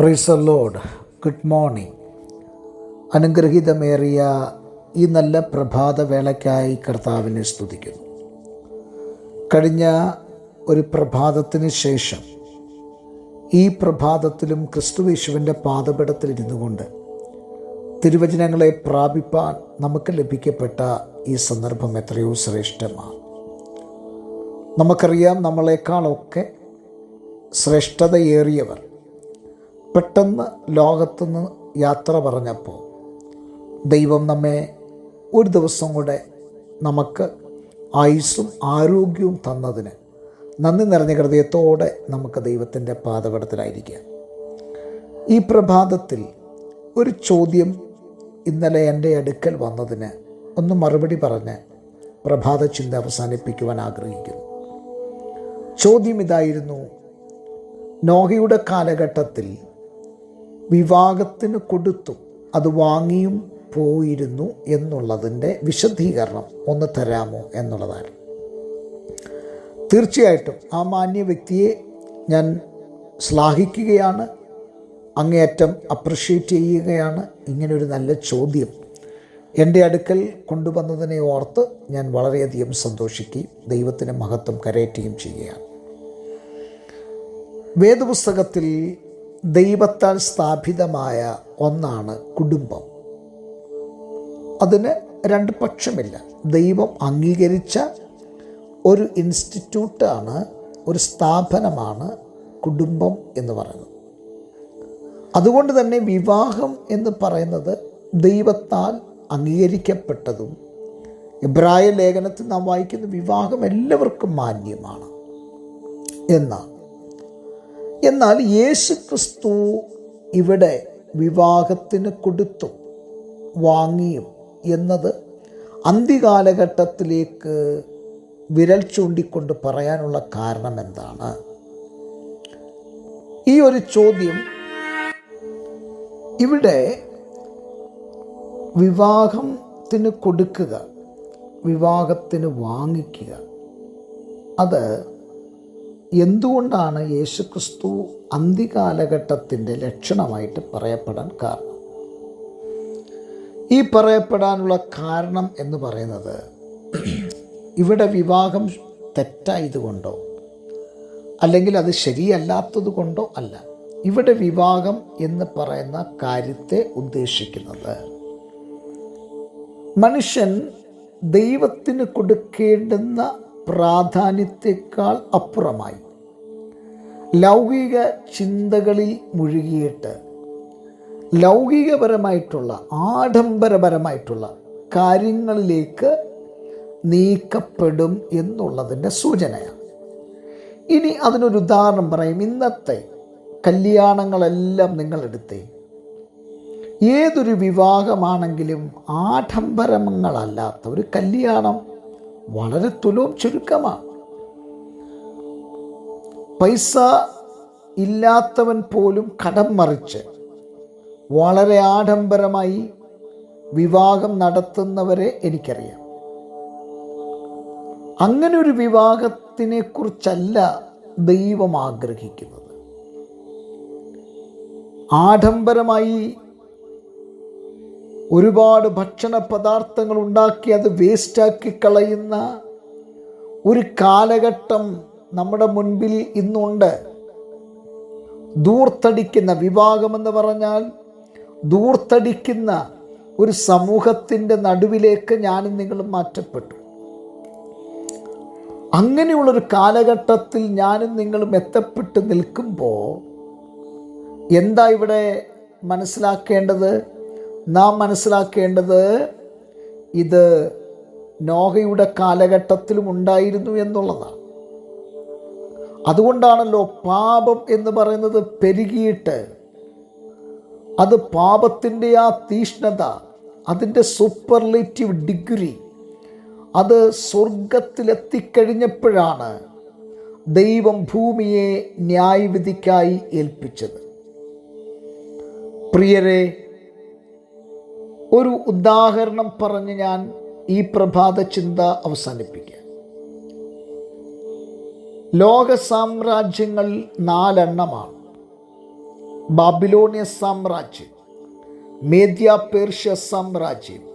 Price lord good morning അനുഗ്രഹീതമേറിയ ഈ നല്ല പ്രഭാത വേളയ്ക്കായി കർത്താവിനെ സ്തുതിക്കുന്നു. കഴിഞ്ഞ ഒരു പ്രഭാതത്തിന് ശേഷം ഈ പ്രഭാതത്തിലും ക്രിസ്തുവേശുവിന്റെ പാതപീഠത്തിലിരുന്നു കൊണ്ട് തിരുവചനങ്ങളെ പ്രാപിപ്പാൻ നമുക്ക് ലഭിക്കപ്പെട്ട ഈ സന്ദർഭം എത്രയോ ശ്രേഷ്ഠമാണ്. നമുക്കറിയാം നമ്മളെക്കാളൊക്കെ ശ്രേഷ്ഠതയേറിയവർ പെട്ടെന്ന് ലോകത്തുനിന്ന് യാത്ര പറഞ്ഞപ്പോൾ ദൈവം നമ്മെ ഒരു ദിവസം കൂടെ നമുക്ക് ആയുസ്സും ആരോഗ്യവും തന്നതിന് നന്ദി നിറഞ്ഞ ഹൃദയത്തോടെ നമുക്ക് ദൈവത്തിന്റെ പാതപടത്തിലായിരിക്കാം ഈ പ്രഭാതത്തിൽ ഒരു ചോദ്യം ഇന്നലെ എന്റെ അടുക്കൽ വന്നതിന് ഒന്ന് മറുപടി പറഞ്ഞ് പ്രഭാത ചിന്ത അവസാനിപ്പിക്കുവാൻ ആഗ്രഹിക്കുന്നു. ചോദ്യം ഇതായിരുന്നു നോഹയുടെ കാലഘട്ടത്തിൽ വിവാഹത്തിന് കൊടുത്തു. അത് വാങ്ങിയും പോയിരുന്നു എന്നുള്ളതിന്റെ വിശദീകരണം ഒന്ന് തരാമോ എന്നുള്ളതാണ്. തീർച്ചയായിട്ടും ആ മാന്യ വ്യക്തിയെ ഞാൻ ശ്ലാഘിക്കുകയാണ് അങ്ങേയറ്റം അപ്രിഷ്യേറ്റ് ചെയ്യുകയാണ്. ഇങ്ങനൊരു നല്ല ചോദ്യം എന്റെ അടുക്കൽ കൊണ്ടുവന്നതിനെ ഓർത്ത് ഞാൻ വളരെയധികം സന്തോഷിക്കുകയും ദൈവത്തിന് മഹത്വം കരയറ്റുകയും ചെയ്യുകയാണ്. വേദപുസ്തകത്തിൽ ദൈവത്താൽ സ്ഥാപിതമായ ഒന്നാണ് കുടുംബം. അതിന് രണ്ട് പക്ഷമില്ല. ദൈവം അംഗീകരിച്ച ഒരു ഇൻസ്റ്റിറ്റ്യൂട്ടാണ് ഒരു സ്ഥാപനമാണ് കുടുംബം എന്ന് പറയുന്നത്. അതുകൊണ്ട് തന്നെ വിവാഹം എന്ന് പറയുന്നത് ദൈവത്താൽ അംഗീകരിക്കപ്പെട്ടതും ഇബ്രായ ലേഖനത്തിൽ നാം വായിക്കുന്ന വിവാഹം എല്ലാവർക്കും മാന്യമാണ് എന്നാണ്. എന്നാൽ യേശു ക്രിസ്തു ഇവിടെ വിവാഹത്തിന് കൊടുത്തു വാങ്ങിയും എന്നത് അന്ത്യകാലഘട്ടത്തിലേക്ക് വിരൽ ചൂണ്ടിക്കൊണ്ട് പറയാനുള്ള കാരണം എന്താണ്? ഈ ഒരു ചോദ്യം ഇവിടെ വിവാഹത്തിന് കൊടുക്കുക വിവാഹത്തിന് വാങ്ങിക്കുക. അത് എന്തുകൊണ്ടാണ് യേശുക്രിസ്തു അന്തികാലഘട്ടത്തിന്റെ ലക്ഷണമായിട്ട് പറയപ്പെടാൻ കാരണം? ഈ പറയപ്പെടാനുള്ള കാരണം എന്ന് പറയുന്നത് ഇവിടെ വിവാഹം തെറ്റായതുകൊണ്ടോ അല്ലെങ്കിൽ അത് ശരിയല്ലാത്തത് കൊണ്ടോ അല്ല. ഇവിടെ വിവാഹം എന്ന് പറയുന്ന കാര്യത്തെ ഉദ്ദേശിക്കുന്നത് മനുഷ്യൻ ദൈവത്തിന് കൊടുക്കേണ്ടുന്ന പ്രാധാന്യത്തെക്കാൾ അപ്പുറമായി. ലൗകിക ചിന്തകളിൽ മുഴുകിയിട്ട് ലൗകികപരമായിട്ടുള്ള ആഡംബരപരമായിട്ടുള്ള കാര്യങ്ങളിലേക്ക് നീക്കപ്പെടും എന്നുള്ളതിന്റെ സൂചനയാണ്. ഇനി അതിനൊരു ഉദാഹരണം പറയും. ഇന്നത്തെ കല്യാണങ്ങളെല്ലാം നിങ്ങൾ എടുത്തേ ഏതൊരു വിവാഹമാണെങ്കിലും ആഡംബരങ്ങളല്ലാത്ത ഒരു കല്യാണം വളരെ തുലവും ചുരുക്കമാണ് പൈസ ഇല്ലാത്തവൻ പോലും കടം മറിച്ച് വളരെ ആഡംബരമായി വിവാഹം നടത്തുന്നവരെ എനിക്കറിയാം. അങ്ങനെ ഒരു വിവാഹത്തിനെ കുറിച്ചല്ല ദൈവം ആഗ്രഹിക്കുന്നത്. ആഡംബരമായി ഒരുപാട് ഭക്ഷണ പദാർത്ഥങ്ങൾ ഉണ്ടാക്കി അത് വേസ്റ്റാക്കി കളയുന്ന ഒരു കാലഘട്ടം നമ്മുടെ മുൻപിൽ ഇന്നുണ്ട്. ദൂർത്തടിക്കുന്ന വിവാഹമെന്ന് പറഞ്ഞാൽ ദൂർത്തടിക്കുന്ന ഒരു സമൂഹത്തിന്റെ നടുവിലേക്ക് ഞാനും നിങ്ങളും മാറ്റപ്പെട്ടു. അങ്ങനെയുള്ളൊരു കാലഘട്ടത്തിൽ ഞാനും നിങ്ങളും എത്തപ്പെട്ട് നിൽക്കുമ്പോൾ എന്താ ഇവിടെ മനസ്സിലാക്കേണ്ടത്? നാം മനസ്സിലാക്കേണ്ടത് ഇത് നോഹയുടെ കാലഘട്ടത്തിലും ഉണ്ടായിരുന്നു എന്നുള്ളതാണ്. അതുകൊണ്ടാണല്ലോ പാപം എന്ന് പറയുന്നത് പെരുകിയിട്ട് അത് പാപത്തിന്റെ ആ തീഷ്ണത അതിന്റെ സൂപ്പർലേറ്റീവ് ഡിഗ്രി അത് സ്വർഗത്തിലെത്തിക്കഴിഞ്ഞപ്പോഴാണ് ദൈവം ഭൂമിയെ ന്യായവിധിക്കായി ഏൽപ്പിച്ചത്. പ്രിയരെ ഒരു ഉദാഹരണം പറഞ്ഞ് ഞാൻ ഈ പ്രഭാത ചിന്ത അവസാനിപ്പിക്കാം. ലോക സാമ്രാജ്യങ്ങൾ നാലെണ്ണമാണ്. ബാബിലോണിയ സാമ്രാജ്യം മേദ്യ പേർഷ്യ സാമ്രാജ്യം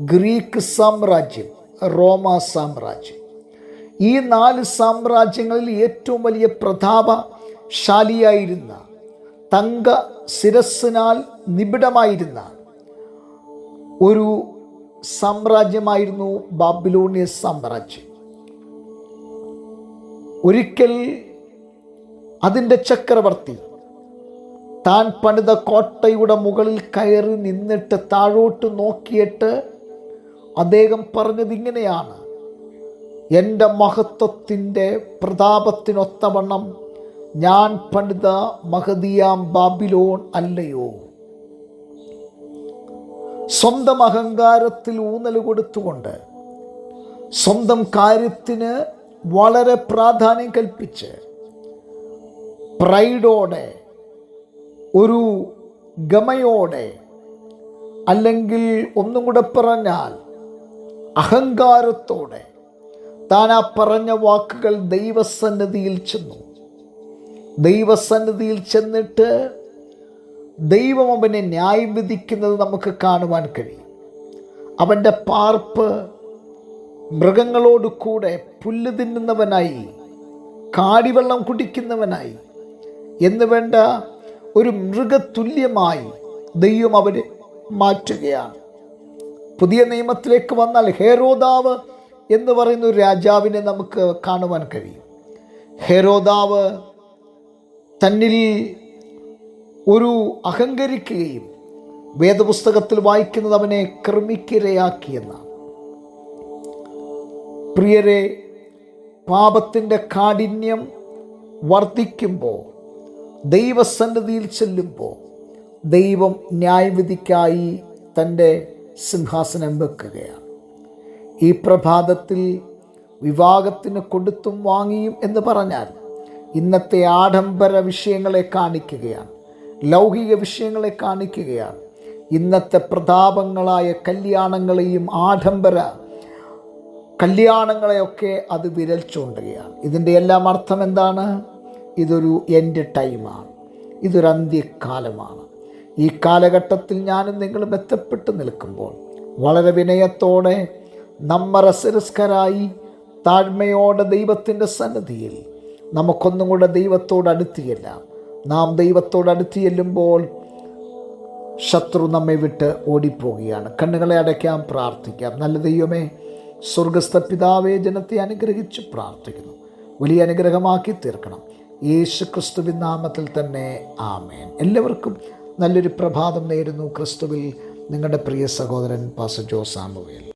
ഗ്രീക്ക് സാമ്രാജ്യം റോമ സാമ്രാജ്യം. ഈ നാല് സാമ്രാജ്യങ്ങളിൽ ഏറ്റവും വലിയ പ്രതാപശാലിയായിരുന്ന തങ്ക ശിരസ്സിനാൽ നിബിഡമായിരുന്ന ഒരു സാമ്രാജ്യമായിരുന്നു ബാബിലോണിയ സാമ്രാജ്യം. ഒരിക്കൽ അതിന്റെ ചക്രവർത്തി താൻ പണിത കോട്ടയുടെ മുകളിൽ കയറി നിന്നിട്ട് താഴോട്ട് നോക്കിയിട്ട് അദ്ദേഹം പറഞ്ഞത് ഇങ്ങനെയാണ്. എന്റെ മഹത്വത്തിന്റെ പ്രതാപത്തിനൊത്തവണ്ണം ഞാൻ പണിത മഹതിയാം ബാബിലോൺ അല്ലയോ? സ്വന്തം അഹങ്കാരത്തിൽ ഊന്നൽ കൊടുത്തുകൊണ്ട് സ്വന്തം കാര്യത്തിന് വളരെ പ്രാധാന്യം കൽപ്പിച്ച് പ്രൈഡോടെ ഒരു ഗമയോടെ അല്ലെങ്കിൽ ഒന്നും കൂടെ പറഞ്ഞാൽ അഹങ്കാരത്തോടെ താൻ ആ പറഞ്ഞ വാക്കുകൾ ദൈവസന്നിധിയിൽ ചെന്നു. ദൈവസന്നിധിയിൽ ചെന്നിട്ട് ദൈവം അവനെ ന്യായം വിധിക്കുന്നത് നമുക്ക് കാണുവാൻ കഴിയും. അവന്റെ പാർപ്പ് മൃഗങ്ങളോട് കൂടെ പുല്ല് തിന്നുന്നവനായി കാടിവെള്ളം കുടിക്കുന്നവനായി എന്ന് വേണ്ട ഒരു മൃഗതുല്യമായി ദൈവം അവരെ മാറ്റുകയാണ്. പുതിയ നിയമത്തിലേക്ക് വന്നാൽ ഹേരോദാവ് എന്ന് പറയുന്ന ഒരു രാജാവിനെ നമുക്ക് കാണുവാൻ കഴിയും. ഹേരോദാവ് തന്നിൽ ഒരു അഹങ്കരിക്കുകയും വേദപുസ്തകത്തിൽ വായിക്കുന്നത് അവനെ ക്രമിക്കിരയാക്കിയെന്നാണ് പ്രിയരെ പാപത്തിന്റെ കാഠിന്യം വർദ്ധിക്കുമ്പോൾ ദൈവസന്നിധിയിൽ ചെല്ലുമ്പോൾ ദൈവം ന്യായവിധിക്കായി തന്റെ സിംഹാസനം വെക്കുകയാണ്. ഈ പ്രഭാതത്തിൽ വിവാഹത്തിന് കൊടുത്തും വാങ്ങിയും എന്ന് പറഞ്ഞാൽ ഇന്നത്തെ ആഡംബര വിഷയങ്ങളെ കാണിക്കുകയാണ്. ലൗകിക വിഷയങ്ങളെ കാണിക്കുകയാണ്. ഇന്നത്തെ പ്രതാപങ്ങളായ കല്യാണങ്ങളെയും ആഡംബര കല്യാണങ്ങളെയൊക്കെ അത് വിരൽ ചൂണ്ടുകയാണ്. ഇതിന്റെ എല്ലാം അർത്ഥം എന്താണ്? ഇതൊരു എന്റെ ടൈമാണ് ഇതൊരു അന്ത്യകാലമാണ്. ഈ കാലഘട്ടത്തിൽ ഞാനും നിങ്ങളും എത്തപ്പെട്ട് നിൽക്കുമ്പോൾ വളരെ വിനയത്തോടെ നമ്മറസരസ്കരായി താഴ്മയോടെ ദൈവത്തിന്റെ സന്നദ്ധിയിൽ നമുക്കൊന്നും കൂടെ ദൈവത്തോട് അടുത്ത് ചെല്ലാം നാം ദൈവത്തോട് അടുത്ത് ചെല്ലുമ്പോൾ ശത്രു നമ്മെ വിട്ട് ഓടിപ്പോവുകയാണ്. കണ്ണുകളെ അടയ്ക്കാം പ്രാർത്ഥിക്കാം. നല്ല ദൈവമേ സ്വർഗസ്ഥ പിതാവേ ജനത്തെ അനുഗ്രഹിച്ച് പ്രാർത്ഥിക്കുന്നു. വലിയ അനുഗ്രഹമാക്കി തീർക്കണം. യേശു ക്രിസ്തുവിൻ നാമത്തിൽ തന്നെ ആമേൻ. എല്ലാവർക്കും നല്ലൊരു പ്രഭാതം നേരുന്നു. ക്രിസ്തുവിൽ നിങ്ങളുടെ പ്രിയ സഹോദരൻ പാസ ജോ സാമുവേൽ.